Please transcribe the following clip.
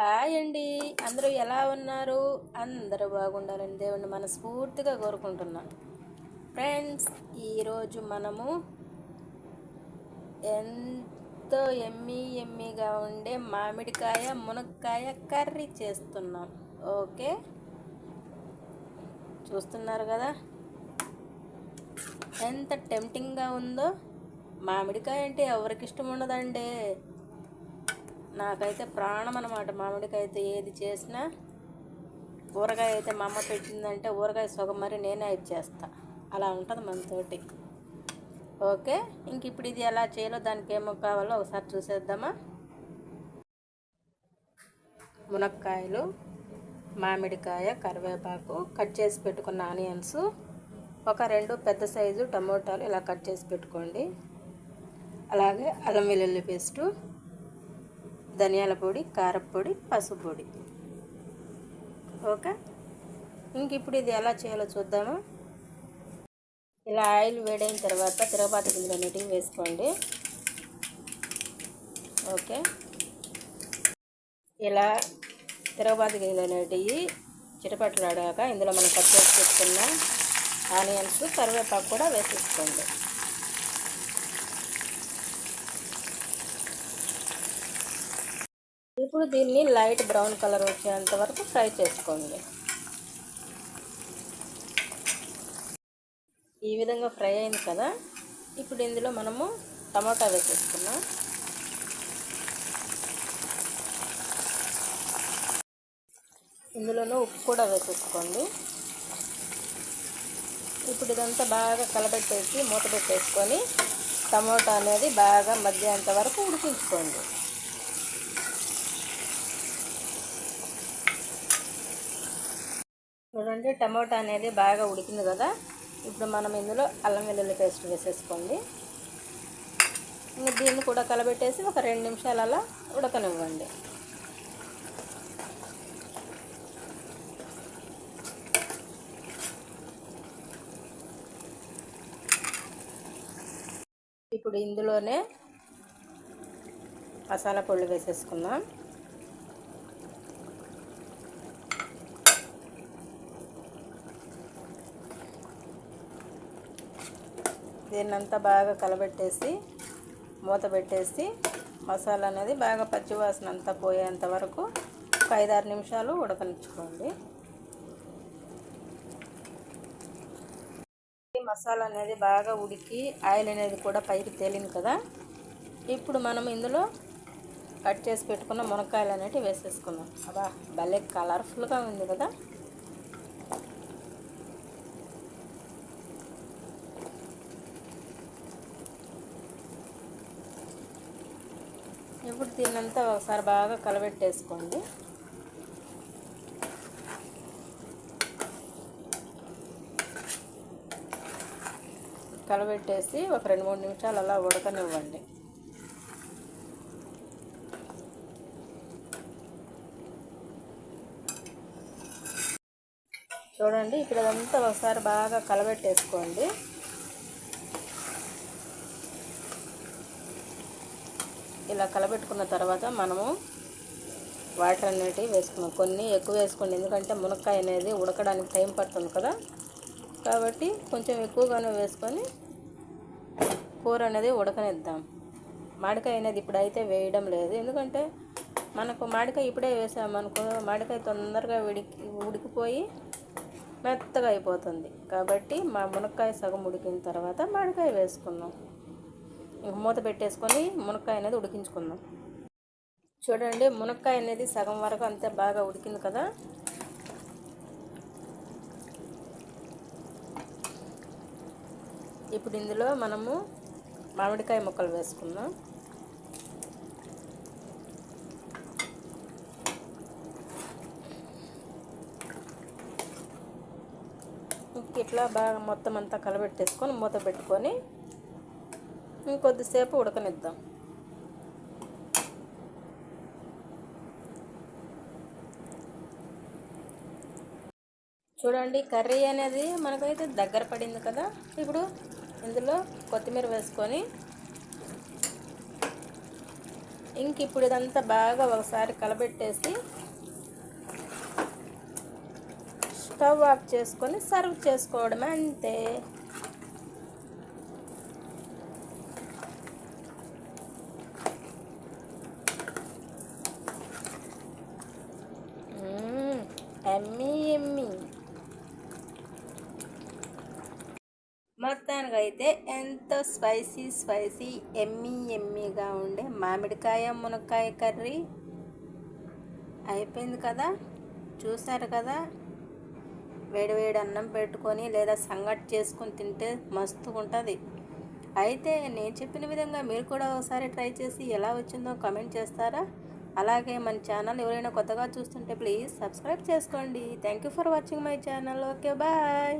Hi అండి. అందరూ ఎలా ఉన్నారు? అందరూ బాగుండాలని దేవుణ్ణి మనస్ఫూర్తిగా కోరుకుంటున్నాను ఫ్రెండ్స్ ఈరోజు మనము ఎంతో ఎమ్మీ ఎమ్మీగా ఉండే మామిడికాయ మునక్కాయ కర్రీ చేస్తున్నాం. ఓకే? చూస్తున్నారు కదా? ఎంత టెంప్టింగ్గా ఉందో. మామిడికాయ అంటే ఎవరికి ఇష్టం ఉండదండి? నాకైతే ప్రాణం అనమాట మామిడికాయ అయితే ఏది చేసినా ఊరగాయ అయితే మా అమ్మ పెట్టిందంటే ఊరగాయ సగం మరి నేనే ఇచ్చేస్తా అలా ఉంటుంది మనతోటి ఓకే? ఇంక ఇప్పుడు ఇది ఎలా చేయాలో దానికి ఏమో కావాలో ఒకసారి చూసేద్దామా? మునక్కాయలు మామిడికాయ కరివేపాకు కట్ చేసి పెట్టుకున్న ఆనియన్స్ ఒక రెండు పెద్ద సైజు టమోటాలు ఇలా కట్ చేసి పెట్టుకోండి. అలాగే అల్లం వెల్లుల్లి పేస్టు ధనియాల పొడి కారపొడి పసుపు పొడి. ఓకే? ఇంక ఇప్పుడు ఇది ఎలా చేయాలో చూద్దాము. ఇలా ఆయిల్ వేడైన తర్వాత తిరగబాత గింజలు అనేటివి వేసుకోండి. ఓకే? ఇలా తిరగబాత గింజలు అనేటివి చిటపట్లాడాక ఇందులో మనం కట్ చేసి పెట్టుకున్న ఆనియన్స్ కరివేపాకు కూడా వేసేసుకోండి. ఇప్పుడు దీన్ని లైట్ బ్రౌన్ కలర్ వచ్చేంత వరకు ఫ్రై చేసుకోండి. ఈ విధంగా ఫ్రై అయింది కదా? ఇప్పుడు ఇందులో మనము టమాటా వేసేసుకున్నాం ఇందులోనూ ఉప్పు కూడా వేసేసుకోండి. ఇప్పుడు ఇదంతా బాగా కలబెట్టేసి మూత పెట్టేసుకొని టమోటా అనేది బాగా మధ్యంత వరకు ఉడికించుకోండి. చూడండి టమోటా అనేది బాగా ఉడికింది కదా. ఇప్పుడు మనం ఇందులో అల్లం వెల్లుల్లి పేస్ట్ వేసేసుకోండి. ఇంకా దీన్ని కూడా కలబెట్టేసి ఒక రెండు నిమిషాలు అలా ఉడకనివ్వండి. ఇప్పుడు ఇందులోనే మసాలా పొళ్ళు వేసేసుకుందాం. దీన్నంతా బాగా కలబెట్టేసి మూత పెట్టేసి మసాలా అనేది బాగా పచ్చివాసన అంతా పోయేంత వరకు ఒక ఐదారు నిమిషాలు ఉడకనిచ్చుకోండి. మసాలా అనేది బాగా ఉడికి ఆయిల్ అనేది కూడా పైకి తేలింది కదా. ఇప్పుడు మనం ఇందులో కట్ చేసి పెట్టుకున్న మునక్కాయలు అనేవి వేసేసుకుందాం. అబ్బా భలే కలర్ఫుల్గా ఉంది కదా. ఇప్పుడు దీన్నంతా ఒకసారి బాగా కలబెట్టేసుకోండి. కలబెట్టేసి ఒక రెండు మూడు నిమిషాలు అలా ఉడకనివ్వండి. చూడండి ఇక్కడ అదంతా ఒకసారి బాగా కలబెట్టేసుకోండి. ఇలా కలబెట్టుకున్న తర్వాత మనము వాటర్ అనేటివి వేసుకున్నాం. కొన్ని ఎక్కువ వేసుకోండి. ఎందుకంటే మునక్కాయ అనేది ఉడకడానికి టైం పడుతుంది కదా. కాబట్టి కొంచెం ఎక్కువగానే వేసుకొని కూర అనేది ఉడకనిద్దాం. మామిడికాయ అనేది ఇప్పుడైతే వేయడం లేదు. ఎందుకంటే మనకు మామిడికాయ ఇప్పుడే వేసామనుకో మామిడికాయ తొందరగా ఉడికి ఉడికిపోయి మెత్తగా అయిపోతుంది. కాబట్టి మా మునక్కాయ సగం ఉడికిన తర్వాత మామిడికాయ వేసుకున్నాం. మూత పెట్టేసుకొని మునక్కాయ అనేది ఉడికించుకుందాం. చూడండి మునక్కాయ అనేది సగం వరకు అంతే బాగా ఉడికింది కదా. ఇప్పుడు ఇందులో మనము మామిడికాయ ముక్కలు వేసుకుందాం. ఇట్లా బాగా మొత్తం అంతా కలబెట్టేసుకొని మూత పెట్టుకొని ఇంకొద్దిసేపు ఉడకనిద్దాం. చూడండి కర్రీ అనేది మనకైతే దగ్గర పడింది కదా. ఇప్పుడు ఇందులో కొత్తిమీర వేసుకొని ఇంక ఇప్పుడు ఇదంతా బాగా ఒకసారి కలబెట్టేసి స్టవ్ ఆఫ్ చేసుకొని సర్వ్ చేసుకోవడమే అంతే. ఎమ్మీ మొత్తానికి అయితే ఎంతో స్పైసీ స్పైసీ ఎమ్మీ ఎమ్మీగా ఉండే మామిడికాయ మునక్కాయ కర్రీ అయిపోయింది కదా? చూసారు కదా? వేడివేడి అన్నం పెట్టుకొని లేదా సంగటి చేసుకొని తింటే మస్తు ఉంటుంది. అయితే నేను చెప్పిన విధంగా మీరు కూడా ఒకసారి ట్రై చేసి ఎలా వచ్చిందో కమెంట్ చేస్తారా? అలాగే మన ఛానల్ ఎవరైనా కొత్తగా చూస్తుంటే ప్లీజ్ సబ్స్క్రైబ్ చేసుకోండి. Thank you for watching my channel. Okay bye.